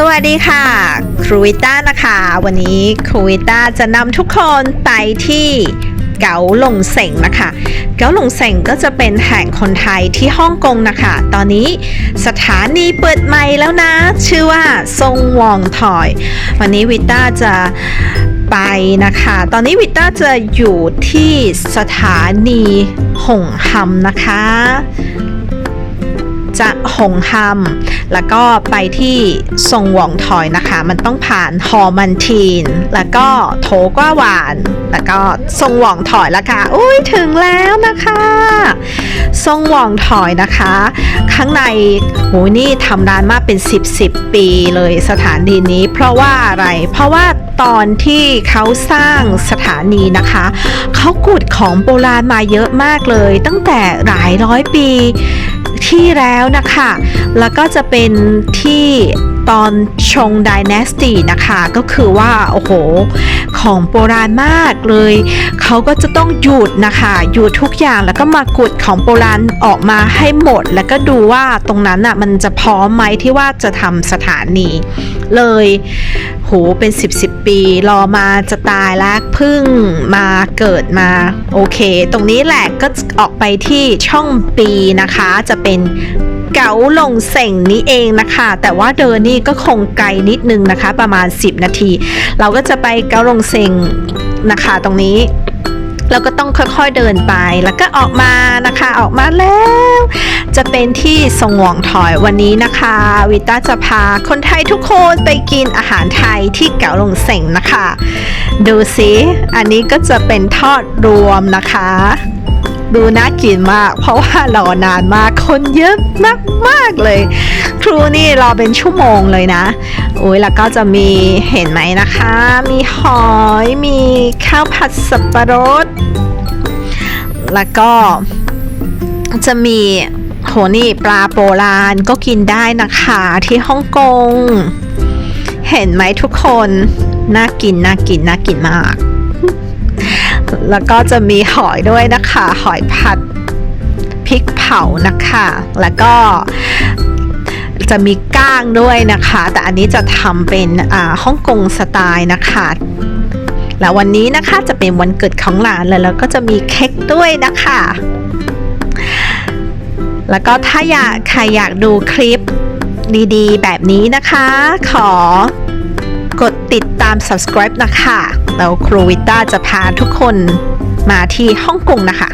สวัสดีค่ะ ครูวิต้านะคะ วันนี้ครูวิต้าจะนำทุกคนไปที่เกาหลงเสงนะคะ เกาหลงเสงก็จะเป็นแห่งคนไทยที่ฮ่องกงนะคะ ตอนนี้สถานีเปิดใหม่แล้วนะ ชื่อว่าซงวองถอย วันนี้วิต้าจะไปนะคะ ตอนนี้วิต้าจะอยู่ที่สถานีหงฮัมนะคะ จะหงฮัมแล้วก็ไปที่ทรงหวองถอยนะคะ มันต้องผ่านฮอมันทีน แล้วก็โถกว่าหวาน แล้วก็ทรงหวองถอยล้วค่ะอุ้ยถึงแล้วนะคะทรงหวองถอยนะคะ ข้างในโหนี่ทำร้านมาเป็น 10 10 ปีเลยสถานีนี้ เพราะว่าอะไรเพราะว่าตอนที่เขาสร้างสถานีนะคะ เขากุดของโบราณมาเยอะมากเลย ตั้งแต่หลายร้อยปี ที่แล้วนะคะ แล้วก็จะเป็นที่ตอนชงด y น a สตีนะคะ ก็คือว่า โอ้โห ของโบราณมากเลย เขาก็จะต้องหยุดนะคะ หยุดทุกอย่างแล้วก็มากุดของโบราณออกมาให้หมด แล้วก็ดูว่าตรงนั้นอะมันจะพร้อมไหมที่ว่าจะทำสถานีเลย โหเป็น 10บสปี รอมาจะตายแล้วพึ่งมาเกิดมา โอเค ตรงนี้แหละก็ออกไปที่ช่องปีนะคะ จะเป็นเก๋าลงเส่งนี้เองนะคะ แต่ว่าเดินนี่ก็คงไกลนิดนึงนะคะ ประมาณ 10 นาที เราก็จะไปเก๋าลงเส่งนะคะ ตรงนี้ เราก็ต้องค่อยๆเดินไป แล้วก็ออกมานะคะออกมาแล้ว จะเป็นที่สงหวงถอยวันนี้นะคะวิต้าจะพาคนไทยทุกคนไปกินอาหารไทยที่เก๋าหลงเสงนะคะ ดูสิอันนี้ก็จะเป็นทอดรวมนะคะ ดูน่ากินมาก เพราะว่ารอนานมากคนเยอะมากมากๆเลย ครูนี่รอเป็นชั่วโมงเลยนะโอ้ยแล้วก็จะมีเห็นไหมนะคะ มีหอยมีข้าวผัดสับปะรด แล้วก็จะมีโหนี่ปลาโบราณก็กินได้นะคะที่ฮ่องกง เห็นไหมทุกคน น่ากินน่ากินน่ากินมาก แล้วก็จะมีหอยด้วยนะคะ หอยผัดพริกเผานะคะ แล้วก็จะมีก้างด้วยนะคะ แต่อันนี้จะทำเป็นอ่าฮ่องกงสไตล์นะคะแล้ววันนี้นะคะจะเป็นวันเกิดของหลานเลยแล้วก็จะมีเค้กด้วยนะคะ แล้วก็ถ้าอยากใครอยากดูคลิปดีๆ แบบนี้นะคะ ขอ กดติดตาม subscribe นะคะ แล้วครูวิต้าจะพาทุกคนมาที่ฮ่องกงนะคะ